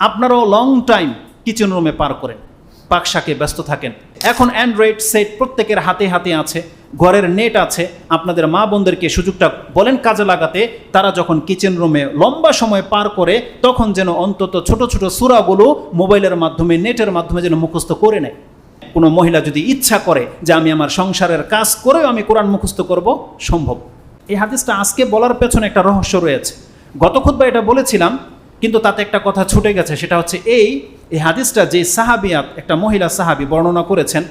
আপনারাও long time kitchen রুমে পার করেন। পাকশাকে ব্যস্ত থাকেন। এখন অ্যান্ড্রয়েড সেট প্রত্যেকের হাতে হাতে আছে, ঘরের নেট আছে। আপনাদের মা বোনদেরকে সুযোগটা বলেন কাজে লাগাতে, তারা যখন কিচেন রুমে লম্বা সময় পার করে, তখন যেন অন্তত ছোট ছোট সুরাগুলো মোবাইলের মাধ্যমে নেটের মাধ্যমে যেন মুখস্থ করে নেয়। কোনো মহিলা যদি ইচ্ছা করে যে আমি আমার সংসারের কাজ করেও আমি কোরআন মুখস্থ করব, সম্ভব। এই হাদিসটা আজকে বলার পেছনে একটা রহস্য রয়েছে। গত এটা বলেছিলাম কিন্তু তাতে একটা কথা ছুটে গেছে, সেটা হচ্ছে এই এই হাদিসটা যে সাহাবিয়াত, একটা মহিলা সাহাবি বর্ণনা করেছেন,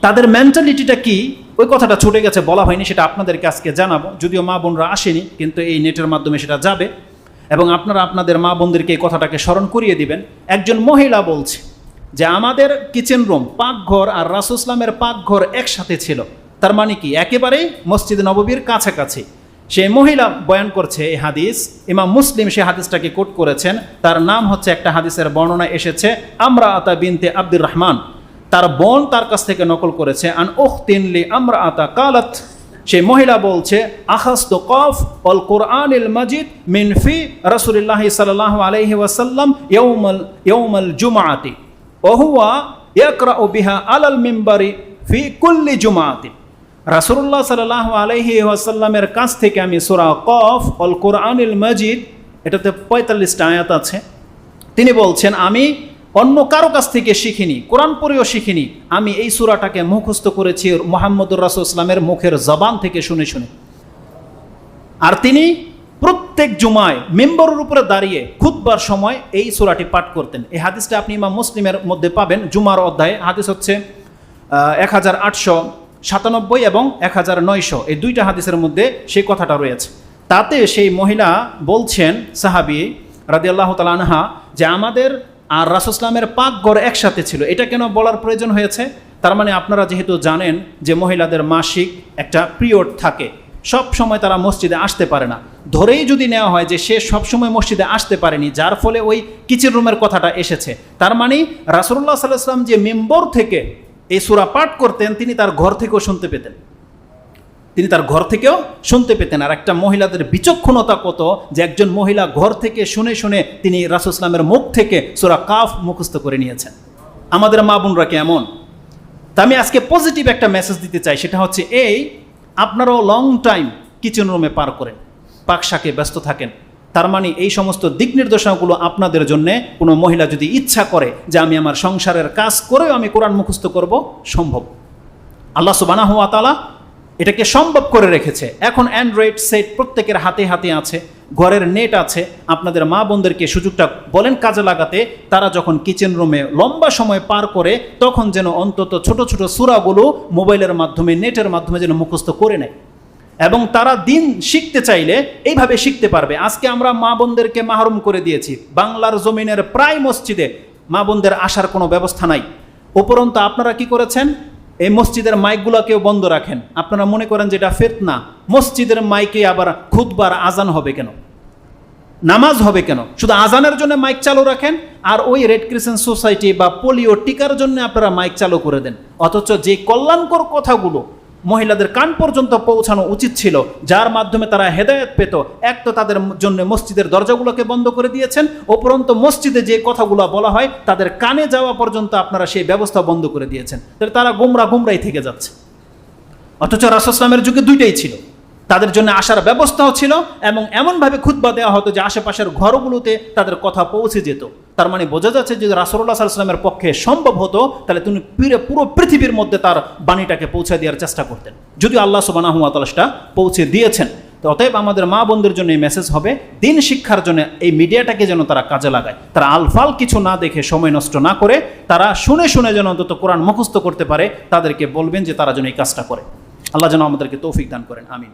তাদের মেন্টালিটিটা কি? ওই কথাটা ছুটে গেছে, বলা হয়নি, সেটা আপনাদেরকে আজকে জানাব। যদিও মা বোনরা আসেনি, কিন্তু এই নেটের মাধ্যমে সেটা যাবে। এবং আপনারা আপনাদের মা বোনদেরকে এই কথাটাকে স্মরণ করিয়ে দিবেন। একজন মহিলা বলছে যে, আমাদের কিচেন রুম পাকঘর আর রাসুসলামের পাকঘর একসাথে ছিল। তার মানে কি? একেবারেই মসজিদ নববীর কাছাকাছি। সেই মহিলা বয়ান করছে এই হাদিস। ইমাম মুসলিম সে হাদিসটাকে কোট করেছেন। তার নাম হচ্ছে একটা হাদিসের বর্ণনা এসেছে আমরা আতা বিনতে আব্দুর রহমান তার বোন তার কাছ থেকে নকল করেছে, আন ওখ তিনলি আমরা আতা কালাত। সেই মহিলা বলছে, আখাস্ত কফ অল কোরআন ইল মজিদ মিনফি রসুলিল্লাহ সাল্লাহ আলহি ওয়াসাল্লাম ইয়ৌমল ইয়ৌমল জুমাআতি। ওহুয়া ইয়াকরা বিহা আলাল মিম্বারি ফি কুল্লি জুমাআতি। রাসুল্লাহ সাল্লাহ আলহি ওয়াসাল্লামের কাছ থেকে আমি সুরা কফ, অল কোরআনিল মজিদ, এটাতে পঁয়তাল্লিশটা আয়াত আছে। তিনি বলছেন, আমি অন্য কারও কাছ থেকে শিখিনি, কোরআন পরেও শিখিনি। আমি এই সুরাটাকে মুখস্থ করেছি মোহাম্মদুর রাসুল ইসলামের মুখের জবান থেকে শুনে শুনে। আর তিনি প্রত্যেক জুমায় মেম্বরের উপরে দাঁড়িয়ে খুদবার সময় এই সুরাটি পাঠ করতেন। এই হাদিসটা আপনি ইমাম মুসলিমের মধ্যে পাবেন। জুমার অধ্যায়ে হাদিস হচ্ছে এক হাজার আটশো সাতানব্বই এবং এক হাজার নয়শো। এই দুইটা হাদিসের মধ্যে সেই কথাটা রয়েছে। তাতে সেই মহিলা বলছেন, সাহাবি রাদি আল্লাহ তালানহা যে আমাদের আর রাসুসলামের পাকঘর একসাথে ছিল। এটা কেন বলার প্রয়োজন হয়েছে? তার মানে আপনারা যেহেতু জানেন যে মহিলাদের মাসিক একটা পিরিয়ড থাকে। সব সময় তারা মসজিদে আসতে পারে না। ধরেই যদি নেওয়া হয় যে সে সব সময় মসজিদে আসতে পারেনি, যার ফলে ওই কিচেন রুমের কথাটা এসেছে। তার মানে রাসুল্লাহ সাল্লাহ সাল্লাম যে মেম্বর থেকে এই সুরা পাঠ করতেন, তিনি তার ঘর থেকেও শুনতে পেতেন। তিনি তার ঘর থেকেও শুনতে পেতেন। আর একটা মহিলাদের বিচক্ষণতা কত যে একজন মহিলা ঘর থেকে শুনে শুনে তিনি রাসুসলামের মুখ থেকে সুরা কাফ মুখস্থ করে নিয়েছেন। আমাদের মা বোনরা কেমন? তা আমি আজকে পজিটিভ একটা মেসেজ দিতে চাই, সেটা হচ্ছে এই, আপনারাও লং টাইম কিচেন রুমে পার করেন পাকশাকে ব্যস্ত থাকেন। তার মানে এই সমস্ত দিক নির্দেশনাগুলো আপনাদের জন্য কোনো মহিলা যদি ইচ্ছা করে যে আমি আমার সংসারের কাজ করেও আমি কোরআন মুখস্থ করব, সম্ভব। আল্লাহ সুবানা হুয়া তালা এটাকে সম্ভব করে রেখেছে। এখন অ্যান্ড্রয়েড সেট প্রত্যেকের হাতে হাতে আছে, ঘরের নেট আছে। আপনাদের মা বোনদেরকে সুযোগটা বলেন কাজে লাগাতে, তারা যখন কিচেন রুমে লম্বা সময় পার করে, তখন যেন অন্তত ছোট ছোট সুরাগুলো মোবাইলের মাধ্যমে নেটের মাধ্যমে যেন মুখস্থ করে নেয়। এবং তারা দিন শিখতে চাইলে এইভাবে শিখতে পারবে। আজকে আমরা মা বোনদেরকে মাহরুম করে দিয়েছি। বাংলার জমিনের প্রায় মসজিদে মা বোনদের আসার কোনো ব্যবস্থা নাই। উপরন্ত আপনারা কি করেছেন? এই মসজিদের মাইকগুলোকেও বন্ধ রাখেন। আপনারা মনে করেন যে এটা ফেতনা। মসজিদের মাইকে আবার খুদবার আজান হবে কেন? নামাজ হবে কেন? শুধু আজানের জন্য মাইক চালু রাখেন আর ওই রেড ক্রিসেন্ট সোসাইটি বা পোলিও টিকার জন্য আপনারা মাইক চালু করে দেন। অথচ যে কল্যাণকর কথাগুলো মহিলাদের কান পর্যন্ত পৌঁছানো উচিত ছিল, যার মাধ্যমে তারা হেদায়ত পেত। এক তো তাদের জন্য মসজিদের দরজাগুলোকে বন্ধ করে দিয়েছেন, উপরন্ত মসজিদে যে কথাগুলো বলা হয়, তাদের কানে যাওয়া পর্যন্ত আপনারা সেই ব্যবস্থা বন্ধ করে দিয়েছেন। তাহলে তারা গুমরা গুমরাই থেকে যাচ্ছে। অথচ রাসুসলামের যুগে দুইটাই ছিল। তাদের জন্য আসার ব্যবস্থাও ছিল এবং এমনভাবে খুদ্া দেওয়া হতো যে আশেপাশের ঘরগুলোতে তাদের কথা পৌঁছে যেত। তার মানে বোঝা যাচ্ছে যে রাসুল্লাহ সাল্লামের পক্ষে সম্ভব হতো, তাহলে তিনি পুরো পৃথিবীর মধ্যে তার বাণীটাকে পৌঁছে দেওয়ার চেষ্টা করতেন। যদিও আল্লাহ সুবানাহতালসটা পৌঁছে দিয়েছেন, তো অতএব আমাদের মা বোনদের জন্য এই মেসেজ হবে, দিন শিক্ষার জন্য এই মিডিয়াটাকে যেন তারা কাজে লাগায়, তারা আলফাল কিছু না দেখে সময় নষ্ট না করে, তারা শুনে শুনে যেন অন্তত কোরআন মুখস্থ করতে পারে, তাদেরকে বলবেন যে তারা যেন এই কাজটা করে। আল্লাহ যেন আমাদেরকে তৌফিক দান করেন, আমিন।